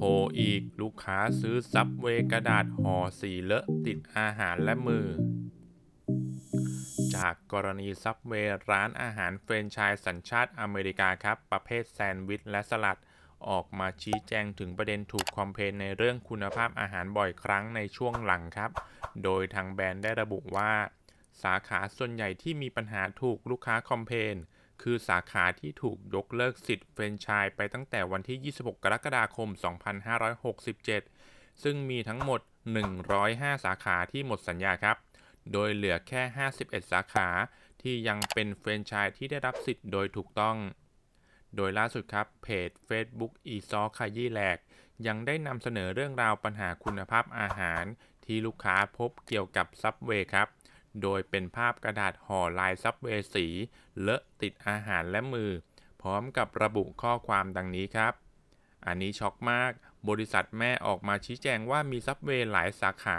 ผล่อีก ลูกค้าซื้อซับเวกระดาษห่อสีเลอะติดอาหารและมือ จากกรณีซับเวร้านอาหารเฟรนไชส์สัญชาติอเมริกาครับ ประเภทแซนด์วิชและสลัดออกมาชี้แจงถึงประเด็นถูกคอมเพลนในเรื่องคุณภาพอาหารบ่อยครั้งในช่วงหลังครับ โดยทางแบรนด์ได้ระบุว่า สาขาส่วนใหญ่ที่มีปัญหาถูกลูกค้าคอมเพลน คือสาขาที่ถูกยกเลิกสิทธิ์เฟรนชส์ไปตั้งแต่วันที่ 26 กรกฎาคม 2567 ซึ่งมีทั้งหมด 105 สาขาที่หมดสัญญาครับ โดยเหลือแค่ 51 สาขาที่ยังเป็นแฟรนชส์ที่ได้รับสิทธิ์โดยถูกต้อง โดยล่าสุดครับ เพจ Facebook อีซอขยี้แหลก ยังได้นำเสนอเรื่องราวปัญหาคุณภาพอาหาร ที่ลูกค้าพบเกี่ยวกับซับเวย์ครับ โดยเป็นภาพกระดาษห่อลายซับเวสี เลอะติดอาหารและมือ พร้อมกับระบุข้อความดังนี้ครับ อันนี้ช็อกมาก บริษัทแม่ออกมาชี้แจงว่ามีซับเวย์หลายสาขา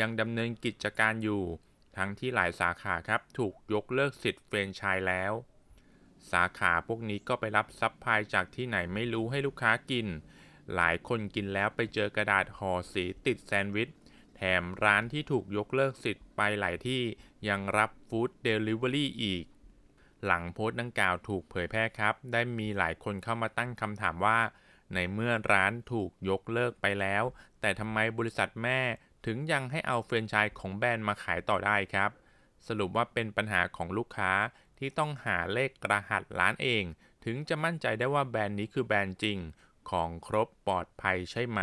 ยังดำเนินกิจการอยู่ ทั้งที่หลายสาขาครับถูกยกเลิกสิทธิ์เฟรนไชส์แล้ว สาขาพวกนี้ก็ไปรับซัพพลายจากที่ไหนไม่รู้ให้ลูกค้ากิน หลายคนกินแล้วไปเจอกระดาษห่อสีติดแซนด์วิช ถมร้านที่ถูกยกเลิกสิทธิ์ไปหลายที่ยังรับฟู้ดเดลิเวอรี่อีก หลังโพสต์ดังกล่าวถูกเผยแพร่ครับ ได้มีหลายคนเข้ามาตั้งคำถามว่า ในเมื่อร้านถูกยกเลิกไปแล้ว แต่ทำไมบริษัทแม่ถึงยังให้เอาแฟรนไชส์ของแบรนด์มาขายต่อได้ครับ สรุปว่าเป็นปัญหาของลูกค้าที่ต้องหาเลขรหัสร้านเอง ถึงจะมั่นใจได้ว่าแบรนด์นี้คือแบรนด์จริง ของครบปลอดภัยใช่ไหม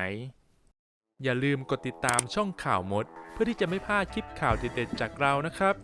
อย่าลืมกดติดตามช่องข่าวมด เพื่อที่จะไม่พลาดคลิปข่าวเด็ดๆจากเรานะครับ